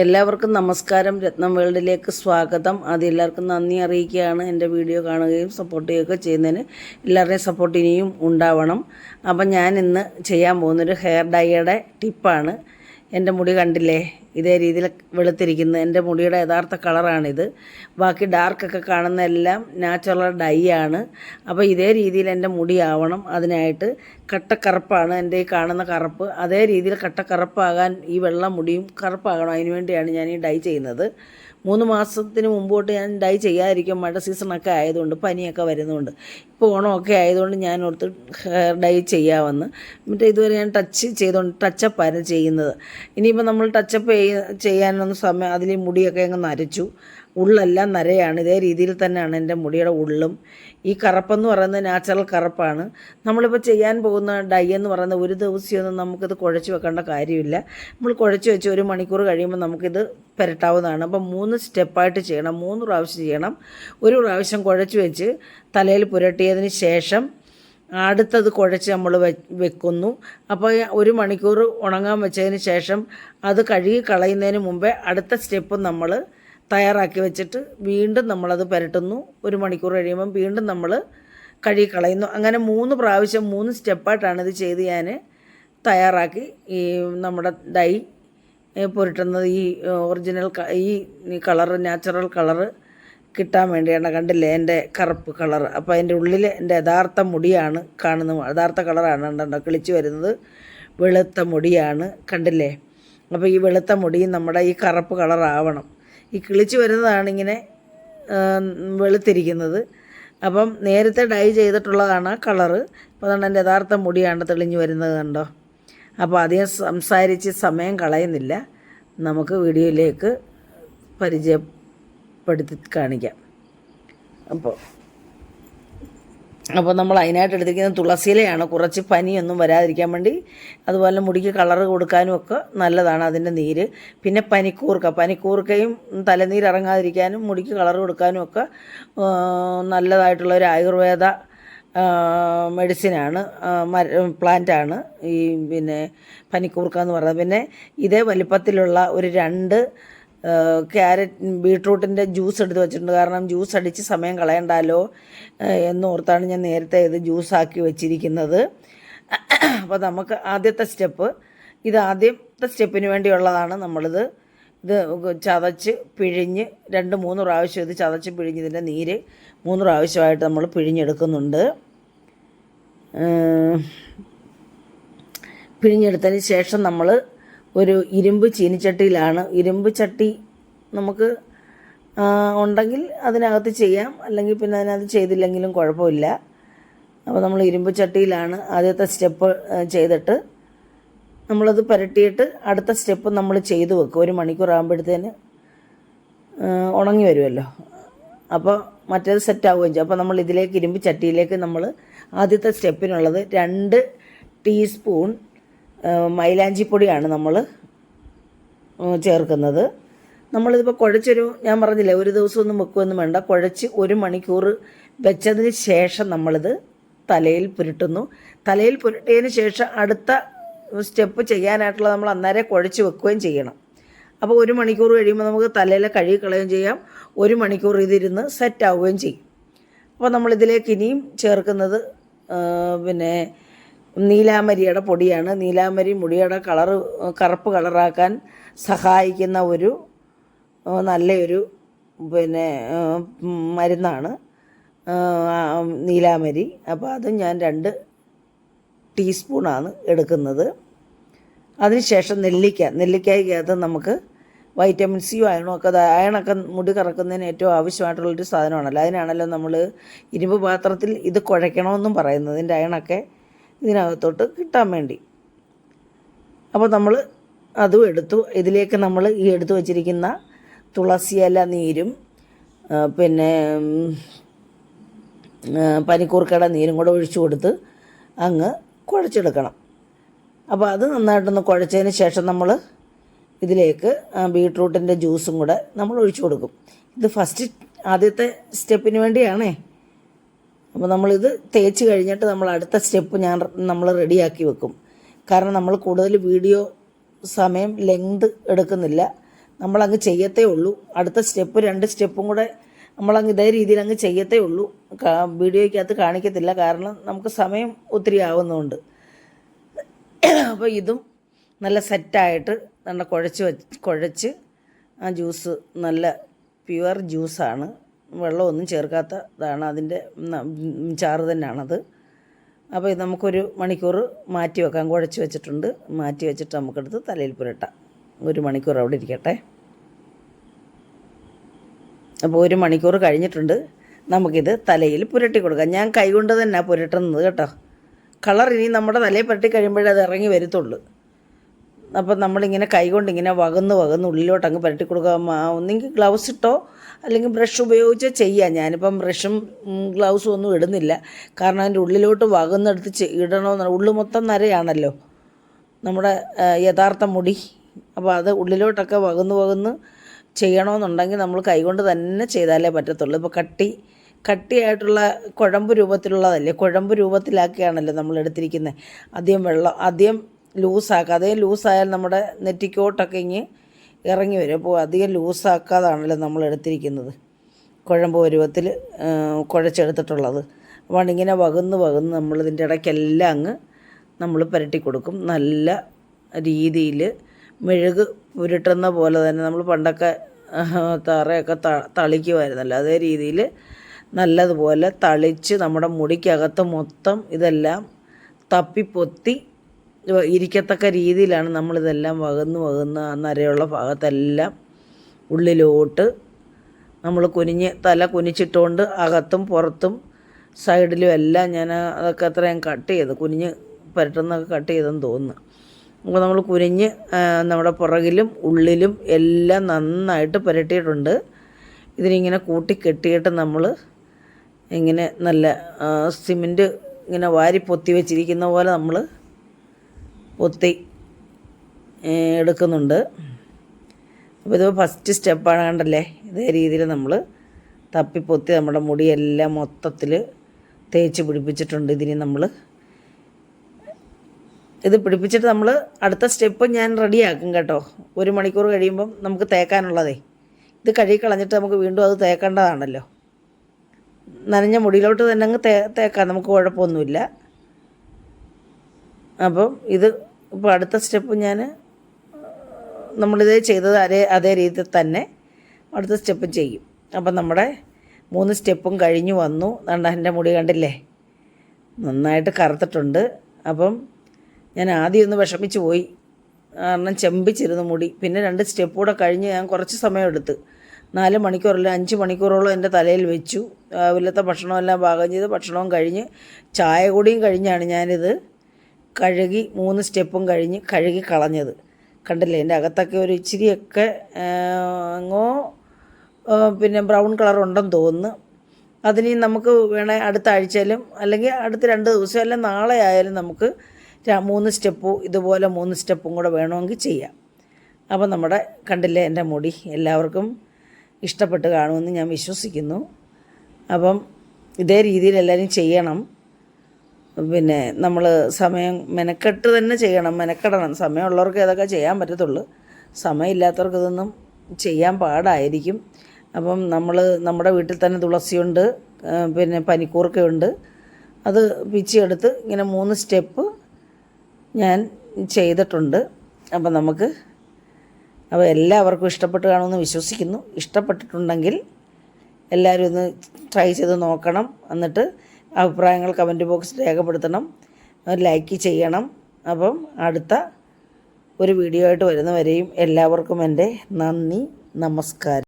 എല്ലാവർക്കും നമസ്കാരം. രത്നം വേൾഡിലേക്ക് സ്വാഗതം. അത് എല്ലാവർക്കും നന്ദി അറിയിക്കുകയാണ്. എന്റെ വീഡിയോ കാണുകയും സപ്പോർട്ട് ചെയ്യുകയൊക്കെ ചെയ്യുന്നതിന് എല്ലാവരുടെയും സപ്പോർട്ട് ഇനിയും ഉണ്ടാവണം. അപ്പം ഞാൻ ഇന്ന് ചെയ്യാൻ പോകുന്നൊരു ഹെയർ ഡൈയുടെ ടിപ്പാണ് എന്റെ മുടി കണ്ടില്ലേ? ഇതേ രീതിയിൽ വെളുത്തിരിക്കുന്നത് എന്റെ മുടിയുടെ യഥാർത്ഥ കളറാണിത്. ബാക്കി ഡാർക്കൊക്കെ കാണുന്ന എല്ലാം നാച്ചുറൽ ഡൈ ആണ്. അപ്പോൾ ഇതേ രീതിയിൽ എന്റെ മുടി ആവണം. അതിനായിട്ട് കട്ടക്കറുപ്പാണ് എന്റെ ഈ കാണുന്ന കറുപ്പ്. അതേ രീതിയിൽ കട്ടക്കറുപ്പാകാൻ ഈ വെള്ള മുടിയും കറുപ്പാകണം. അതിനുവേണ്ടിയാണ് ഞാൻ ഈ ഡൈ ചെയ്യുന്നത്. മൂന്ന് മാസത്തിന് മുമ്പോട്ട് ഞാൻ ഡൈ ചെയ്യാതിരിക്കും മഴ സീസണൊക്കെ ആയതുകൊണ്ട് പനിയൊക്കെ വരുന്നതുകൊണ്ട്. ഇപ്പോൾ ഓണമൊക്കെ ആയതുകൊണ്ട് ഞാൻ ഓർത്ത് ഹെയർ ഡൈ ചെയ്യാമെന്ന്. എന്നിട്ട് ഇതുവരെ ഞാൻ ടച്ച് ചെയ്തുകൊണ്ട് ടച്ചപ്പായിരുന്നു ചെയ്യുന്നത്. ഇനിയിപ്പോൾ നമ്മൾ ടച്ചപ്പ് ചെയ്യ ചെയ്യാനൊന്നും സമയം അതിൽ മുടിയൊക്കെ അങ്ങ് നരച്ചു. ഉള്ളെല്ലാം നരയാണ്. ഇതേ രീതിയിൽ തന്നെയാണ് എന്റെ മുടിയുടെ ഉള്ളും. ഈ കറുപ്പെന്ന് പറയുന്നത് നാച്ചുറൽ കറുപ്പാണ്. നമ്മളിപ്പോൾ ചെയ്യാൻ പോകുന്ന ഡൈ എന്ന് പറയുന്ന ഒരു ദിവസമൊന്നും നമുക്കിത് കുഴച്ച് വെക്കേണ്ട കാര്യമില്ല. നമ്മൾ കുഴച്ച് വെച്ച് ഒരു മണിക്കൂർ കഴിയുമ്പോൾ നമുക്കിത് പുരട്ടാവുന്നതാണ്. അപ്പം മൂന്ന് സ്റ്റെപ്പായിട്ട് ചെയ്യണം. മൂന്ന് പ്രാവശ്യം ചെയ്യണം. ഒരു പ്രാവശ്യം കുഴച്ച് വെച്ച് തലയിൽ പുരട്ടിയതിന് ശേഷം അടുത്തത് കുഴച്ച് നമ്മൾ വെക്കുന്നു. അപ്പോൾ ഒരു മണിക്കൂർ ഉണങ്ങാൻ വെച്ചതിന് ശേഷം അത് കഴുകി കളയുന്നതിന് മുമ്പേ അടുത്ത സ്റ്റെപ്പ് നമ്മൾ തയ്യാറാക്കി വെച്ചിട്ട് വീണ്ടും നമ്മളത് പുരട്ടുന്നു. ഒരു മണിക്കൂർ കഴിയുമ്പം വീണ്ടും നമ്മൾ കഴുകി കളയുന്നു. അങ്ങനെ മൂന്ന് പ്രാവശ്യം മൂന്ന് സ്റ്റെപ്പായിട്ടാണ് ഇത് ചെയ്ത് ഞാൻ തയ്യാറാക്കി ഈ നമ്മുടെ ഡൈ പുരട്ടുന്നത്. ഈ ഒറിജിനൽ ഈ കളറ് നാച്ചുറൽ കളറ് കിട്ടാൻ വേണ്ടിയാണ് കണ്ടില്ലേ എന്റെ കറുപ്പ് കളർ അപ്പോൾ അതിന്റെ ഉള്ളിൽ എന്റെ യഥാർത്ഥ മുടിയാണ് കാണുന്നത്. യഥാർത്ഥ കളറാണ് കണ്ടോ? കിളിച്ച് വരുന്നത്. വെളുത്ത മുടിയാണ് കണ്ടില്ലേ? അപ്പോൾ ഈ വെളുത്ത മുടിയും നമ്മുടെ ഈ കറുപ്പ് കളറാവണം. ഈ കിളിച്ച് വരുന്നതാണ് ഇങ്ങനെ വെളുത്തിരിക്കുന്നത്. അപ്പം നേരത്തെ ഡൈ ചെയ്തിട്ടുള്ളതാണ് കളറ്. അപ്പോൾ അതാണ് എന്റെ യഥാർത്ഥ മുടിയാണ് തെളിഞ്ഞു വരുന്നത് കണ്ടോ. അപ്പോൾ അധികം സംസാരിച്ച് സമയം കളയുന്നില്ല. നമുക്ക് വീഡിയോയിലേക്ക് പരിചയപ്പെടുത്തി കാണിക്കാം. അപ്പോൾ അപ്പോൾ നമ്മൾ അതിനായിട്ട് എടുത്തിരിക്കുന്നത് തുളസിയിലയാണ് കുറച്ച് പനിയൊന്നും വരാതിരിക്കാൻ വേണ്ടി അതുപോലെ മുടിക്ക് കളറ് കൊടുക്കാനും ഒക്കെ നല്ലതാണ് അതിന്റെ നീര്. പിന്നെ പനിക്കൂർക്ക പനിക്കൂർക്കയും തലനീരിറങ്ങാതിരിക്കാനും മുടിക്ക് കളറ് കൊടുക്കാനും ഒക്കെ നല്ലതായിട്ടുള്ള ഒരു ആയുർവേദ മെഡിസിനാണ് മര പ്ലാന്റാണ് ഈ പിന്നെ പനിക്കൂർക്ക എന്ന് പറയുന്നത്. പിന്നെ ഇതേ വലിപ്പത്തിലുള്ള ഒരു രണ്ട് ക്യാരറ്റ് ബീട്രൂട്ടിന്റെ ജ്യൂസ് എടുത്ത് വെച്ചിട്ടുണ്ട്. കാരണം ജ്യൂസ് അടിച്ച് സമയം കളയണ്ടല്ലോ എന്നോർത്താണ് ഞാൻ നേരത്തെ ഇത് ജ്യൂസാക്കി വെച്ചിരിക്കുന്നത്. അപ്പോൾ നമുക്ക് ആദ്യത്തെ സ്റ്റെപ്പ് ഇത് ആദ്യത്തെ സ്റ്റെപ്പിന് വേണ്ടിയുള്ളതാണ് നമ്മളിത്. ഇത് ചതച്ച് പിഴിഞ്ഞ് രണ്ട് മൂന്ന് പ്രാവശ്യം ഇത് ചതച്ച് പിഴിഞ്ഞതിന്റെ നീര് മൂന്ന് പ്രാവശ്യമായിട്ട് നമ്മൾ പിഴിഞ്ഞെടുക്കുന്നുണ്ട്. പിഴിഞ്ഞെടുത്തതിന് ശേഷം നമ്മൾ ഒരു ഇരുമ്പ് ചീനിച്ചട്ടിയിലാണ്. ഇരുമ്പ് ചട്ടി നമുക്ക് ഉണ്ടെങ്കിൽ അതിനകത്ത് ചെയ്യാം. അല്ലെങ്കിൽ പിന്നെ അതിനകത്ത് ചെയ്തില്ലെങ്കിലും കുഴപ്പമില്ല. അപ്പോൾ നമ്മൾ ഇരുമ്പ് ചട്ടിയിലാണ് ആദ്യത്തെ സ്റ്റെപ്പ് ചെയ്തിട്ട് നമ്മളത് പുരട്ടിയിട്ട് അടുത്ത സ്റ്റെപ്പ് നമ്മൾ ചെയ്തു വെക്കും. ഒരു മണിക്കൂർ ആകുമ്പോഴത്തേന് ഉണങ്ങി വരുമല്ലോ. അപ്പോൾ മറ്റേത് സെറ്റ് ആവുകയും ചെയ്യും. അപ്പോൾ നമ്മൾ ഇതിലേക്ക് ഇരുമ്പ് ചട്ടിയിലേക്ക് നമ്മൾ ആദ്യത്തെ സ്റ്റെപ്പിനുള്ളത് രണ്ട് ടീസ്പൂൺ മൈലാഞ്ചിപ്പൊടിയാണ് നമ്മൾ ചേർക്കുന്നത്. നമ്മളിതിപ്പോൾ കുഴച്ചൊരു ഞാൻ പറഞ്ഞില്ലേ ഒരു ദിവസമൊന്നും വെക്കുമെന്നും വേണ്ട. കുഴച്ച് ഒരു മണിക്കൂർ വെച്ചതിന് ശേഷം നമ്മളിത് തലയിൽ പുരട്ടുന്നു. തലയിൽ പുരട്ടിയതിന് ശേഷം അടുത്ത സ്റ്റെപ്പ് ചെയ്യാനായിട്ടുള്ള നമ്മൾ അന്നേരം കുഴച്ച് വെക്കുകയും ചെയ്യണം. അപ്പോൾ ഒരു മണിക്കൂർ കഴിയുമ്പോൾ നമുക്ക് തലയിൽ കഴുകി കളയുകയും ചെയ്യാം. ഒരു മണിക്കൂർ ഇതിരുന്ന് സെറ്റ് ആവുകയും ചെയ്യും. അപ്പോൾ നമ്മളിതിലേക്ക് ഇനിയും ചേർക്കുന്നത് പിന്നെ നീലാമരിയുടെ പൊടിയാണ്. നീലാമരി മുടിയുടെ കളറ് കറുപ്പ് കളറാക്കാൻ സഹായിക്കുന്ന ഒരു നല്ലൊരു പിന്നെ മരുന്നാണ് നീലാമരി അപ്പോൾ അത് ഞാൻ രണ്ട് ടീസ്പൂണാണ് എടുക്കുന്നത്. അതിനുശേഷം നെല്ലിക്ക. നെല്ലിക്കായ്ക്കകത്ത് നമുക്ക് വൈറ്റമിൻ സിയും അയണും ഒക്കെ അയണൊക്കെ മുടി കറക്കുന്നതിന് ഏറ്റവും ആവശ്യമായിട്ടുള്ളൊരു സാധനമാണല്ലോ. അതിനാണല്ലോ നമ്മൾ ഇരുമ്പ് പാത്രത്തിൽ ഇത് കുഴയ്ക്കണമെന്നും പറയുന്നത്. ഇതിന്റെ അയണൊക്കെ ഇതിനകത്തോട്ട് കിട്ടാൻ വേണ്ടി. അപ്പോൾ നമ്മൾ അതും എടുത്തു. ഇതിലേക്ക് നമ്മൾ ഈ എടുത്തു വച്ചിരിക്കുന്ന തുളസിയില നീരും പിന്നെ പനിക്കൂർക്കയുടെ നീരും കൂടെ ഒഴിച്ചു കൊടുത്ത് അങ്ങ് കുഴച്ചെടുക്കണം. അപ്പോൾ അത് നന്നായിട്ടൊന്ന് കുഴച്ചതിന് ശേഷം നമ്മൾ ഇതിലേക്ക് ബീട്രൂട്ടിന്റെ ജ്യൂസും കൂടെ നമ്മൾ ഒഴിച്ചു കൊടുക്കും. ഇത് ഫസ്റ്റ് ആദ്യത്തെ സ്റ്റെപ്പിന് വേണ്ടിയാണേ. അപ്പോൾ നമ്മളിത് തേച്ച് കഴിഞ്ഞിട്ട് നമ്മൾ അടുത്ത സ്റ്റെപ്പ് ഞാൻ നമ്മൾ റെഡിയാക്കി വെക്കും. കാരണം നമ്മൾ കൂടുതൽ വീഡിയോ സമയം ലെങ്ത് എടുക്കുന്നില്ല. നമ്മളങ്ങ് ചെയ്യത്തേ ഉള്ളൂ. അടുത്ത സ്റ്റെപ്പ് രണ്ട് സ്റ്റെപ്പും കൂടെ നമ്മളങ്ങ് ഇതേ രീതിയിൽ അങ്ങ് ചെയ്യത്തേ ഉള്ളൂ. വീഡിയോയ്ക്കകത്ത് കാണിക്കത്തില്ല. കാരണം നമുക്ക് സമയം ഒത്തിരി ആവുന്നതുകൊണ്ട് അപ്പോൾ ഇതും നല്ല സെറ്റായിട്ട് നല്ല കുഴച്ച് വച്ച് കുഴച്ച് ആ ജ്യൂസ് നല്ല പ്യുവർ ജ്യൂസാണ് വെള്ളമൊന്നും ചേർക്കാത്തതാണ് അതിന്റെ ചാറ് തന്നെയാണത്. അപ്പോൾ ഇത് നമുക്കൊരു മണിക്കൂർ മാറ്റി വെക്കാം. കുഴച്ച് വെച്ചിട്ടുണ്ട്. മാറ്റി വെച്ചിട്ട് നമുക്കെടുത്ത് തലയിൽ പുരട്ടാം. ഒരു മണിക്കൂർ അവിടെ ഇരിക്കട്ടെ. അപ്പോൾ ഒരു മണിക്കൂർ കഴിഞ്ഞിട്ടുണ്ട്. നമുക്കിത് തലയിൽ പുരട്ടി കൊടുക്കാം. ഞാൻ കൈകൊണ്ട് തന്നെ പുരട്ടുന്നത് കേട്ടോ. കളർ ഇനി നമ്മുടെ തലയിൽ പുരട്ടി കഴിയുമ്പോഴേ അത് ഇറങ്ങി വരത്തുള്ളൂ. അപ്പം നമ്മളിങ്ങനെ കൈകൊണ്ട് ഇങ്ങനെ വകന്ന് വകന്ന് ഉള്ളിലോട്ട് അങ്ങ് പുരട്ടി കൊടുക്കുക. ഒന്നെങ്കിൽ ഗ്ലൗസ് ഇട്ടോ അല്ലെങ്കിൽ ബ്രഷ് ഉപയോഗിച്ച് ചെയ്യാം. ഞാനിപ്പം ബ്രഷും ഗ്ലൗസും ഒന്നും ഇടുന്നില്ല. കാരണം അതിന്റെ ഉള്ളിലോട്ട് വകന്നെടുത്ത് ഇടണമെന്ന് ഉള്ളു മൊത്തം നരയാണല്ലോ. നമ്മുടെ യഥാർത്ഥ മുടി. അപ്പോൾ അത് ഉള്ളിലോട്ടൊക്കെ വകന്ന് വകന്ന് ചെയ്യണമെന്നുണ്ടെങ്കിൽ നമ്മൾ കൈകൊണ്ട് തന്നെ ചെയ്താലേ പറ്റത്തുള്ളൂ. ഇപ്പോൾ കട്ടി കട്ടിയായിട്ടുള്ള കുഴമ്പ് രൂപത്തിലുള്ളതല്ലേ? കുഴമ്പ് രൂപത്തിലാക്കിയാണല്ലോ നമ്മൾ എടുത്തിരിക്കുന്നത്. ആദ്യം വെള്ളം ആദ്യം ലൂസാക്കുക അതേ ലൂസായാൽ നമ്മുടെ നെറ്റിക്കോട്ടൊക്കെ ഇങ്ങ് ഇറങ്ങി വരും. അപ്പോൾ അധികം ലൂസാക്കാതാണല്ലോ നമ്മൾ എടുത്തിരിക്കുന്നത്. കുഴമ്പ് പരുവത്തിൽ കുഴച്ചെടുത്തിട്ടുള്ളത്. അപ്പോൾ ഇങ്ങനെ വകുന്ന് വകുന്ന് നമ്മൾ ഇതിന്റെ ഇടയ്ക്കെല്ലാം അങ്ങ് നമ്മൾ പുരട്ടി കൊടുക്കും. നല്ല രീതിയിൽ മെഴുക് ഉരുട്ടുന്ന പോലെ തന്നെ നമ്മൾ പണ്ടൊക്കെ തറയൊക്കെ ത തളിക്കുമായിരുന്നല്ലോ. അതേ രീതിയിൽ നല്ലതുപോലെ തളിച്ച് നമ്മുടെ മുടിക്കകത്ത് മൊത്തം ഇതെല്ലാം തപ്പിപ്പൊത്തി ഇരിക്കത്തക്ക രീതിയിലാണ് നമ്മളിതെല്ലാം വകന്ന് വകന്ന് അന്നരയുള്ള നരയുള്ള ഭാഗത്തെല്ലാം ഉള്ളിലോട്ട് നമ്മൾ കുനിഞ്ഞ് തല കുനിച്ചിട്ടുകൊണ്ട് അകത്തും പുറത്തും സൈഡിലും എല്ലാം ഞാൻ അതൊക്കെ അത്രയും കട്ട് ചെയ്ത് കുനിഞ്ഞ് പരട്ടുന്നൊക്കെ കട്ട് ചെയ്തെന്ന് തോന്നുന്നു. അപ്പോൾ നമ്മൾ കുനിഞ്ഞ് നമ്മുടെ പുറകിലും ഉള്ളിലും എല്ലാം നന്നായിട്ട് പുരട്ടിയിട്ടുണ്ട്. ഇതിനിങ്ങനെ കൂട്ടി കെട്ടിയിട്ട് നമ്മൾ ഇങ്ങനെ നല്ല സിമന്റ് ഇങ്ങനെ വാരി പൊത്തി വെച്ചിരിക്കുന്ന പോലെ നമ്മൾ പൊത്തി എടുക്കുന്നുണ്ട്. അപ്പോൾ ഇത് ഫസ്റ്റ് സ്റ്റെപ്പാണ് കണ്ടല്ലേ? ഇതേ രീതിയിൽ നമ്മൾ തപ്പിപ്പൊത്തി നമ്മുടെ മുടിയെല്ലാം മൊത്തത്തിൽ തേച്ച് പിടിപ്പിച്ചിട്ടുണ്ട് ഇതിന് നമ്മൾ ഇത് പിടിപ്പിച്ചിട്ട് നമ്മൾ അടുത്ത സ്റ്റെപ്പ് ഞാൻ റെഡിയാക്കും കേട്ടോ. ഒരു മണിക്കൂർ കഴിയുമ്പം നമുക്ക് തേക്കാനുള്ളതേ. ഇത് കഴുകി കളഞ്ഞിട്ട് നമുക്ക് വീണ്ടും അത് തേക്കേണ്ടതാണല്ലോ. നനഞ്ഞ മുടിയിലോട്ട് തന്നെ അങ്ങ് തേ തേക്കാം. നമുക്ക് കുഴപ്പമൊന്നുമില്ല. അപ്പം ഇത് ഇപ്പോൾ അടുത്ത സ്റ്റെപ്പ് ഞാൻ നമ്മളിത് ചെയ്തത് അതേ അതേ രീതിയിൽ തന്നെ അടുത്ത സ്റ്റെപ്പ് ചെയ്യും. അപ്പം നമ്മുടെ മൂന്ന് സ്റ്റെപ്പും കഴിഞ്ഞു വന്നു. ദാണ്ട എന്റെ മുടി കണ്ടില്ലേ? നന്നായിട്ട് കറുത്തിട്ടുണ്ട്. അപ്പം ഞാൻ ആദ്യം ഒന്ന് വിഷമിച്ച് പോയി. കാരണം ചെമ്പിച്ചിരുന്നു മുടി. പിന്നെ രണ്ട് സ്റ്റെപ്പ് കൂടെ കഴിഞ്ഞ് ഞാൻ കുറച്ച് സമയം എടുത്ത്. നാല് മണിക്കൂറല്ല അഞ്ച് മണിക്കൂറോളം എന്റെ തലയിൽ വെച്ചു. രാവിലത്തെ ഭക്ഷണമെല്ലാം പാകം ചെയ്ത് ഭക്ഷണവും കഴിഞ്ഞ് ചായ കൂടിയും കഴിഞ്ഞാണ് ഞാനിത് കഴുകി മൂന്ന് സ്റ്റെപ്പും കഴിഞ്ഞ് കഴുകി കളഞ്ഞത്. കണ്ടില്ലേ? എന്റെ അകത്തൊക്കെ ഒരു ഇച്ചിരിയൊക്കെ അങ്ങോ പിന്നെ ബ്രൗൺ കളർ ഉണ്ടെന്ന് തോന്നുന്നു. അതിന് നമുക്ക് വേണേൽ അടുത്ത ആഴ്ചയിലും അല്ലെങ്കിൽ അടുത്ത രണ്ട് ദിവസം അല്ലെങ്കിൽ നാളെ ആയാലും നമുക്ക് മൂന്ന് സ്റ്റെപ്പ് ഇതുപോലെ മൂന്ന് സ്റ്റെപ്പും കൂടെ വേണമെങ്കിൽ ചെയ്യാം. അപ്പോൾ നമ്മുടെ കണ്ടില്ലേ എന്റെ മുടി? എല്ലാവർക്കും ഇഷ്ടപ്പെട്ട് കാണുമെന്ന് ഞാൻ വിശ്വസിക്കുന്നു. അപ്പം ഇതേ രീതിയിൽ എല്ലാവരും ചെയ്യണം. പിന്നെ നമ്മൾ സമയം മെനക്കെട്ട് തന്നെ ചെയ്യണം. മെനക്കെടണം. സമയമുള്ളവർക്ക് ഇതൊക്കെ ചെയ്യാൻ പറ്റത്തുള്ളൂ. സമയമില്ലാത്തവർക്ക് ഇതൊന്നും ചെയ്യാൻ പാടായിരിക്കും. അപ്പം നമ്മൾ നമ്മുടെ വീട്ടിൽ തന്നെ തുളസിയുണ്ട് പിന്നെ പനിക്കൂർക്കയുണ്ട്. അത് പിച്ചിയെടുത്ത് ഇങ്ങനെ മൂന്ന് സ്റ്റെപ്പ് ഞാൻ ചെയ്തിട്ടുണ്ട്. അപ്പം നമുക്ക് അപ്പോൾ എല്ലാവർക്കും ഇഷ്ടപ്പെട്ട് കാണുമെന്ന് വിശ്വസിക്കുന്നു. ഇഷ്ടപ്പെട്ടിട്ടുണ്ടെങ്കിൽ എല്ലാവരും ഒന്ന് ട്രൈ ചെയ്ത് നോക്കണം. എന്നിട്ട് അഭിപ്രായങ്ങൾ കമന്റ് ബോക്സിൽ രേഖപ്പെടുത്തണം. ലൈക്ക് ചെയ്യണം. അപ്പം അടുത്ത ഒരു വീഡിയോ ആയിട്ട് വരുന്നവരെയും എല്ലാവർക്കും എന്റെ നന്ദി നമസ്കാരം.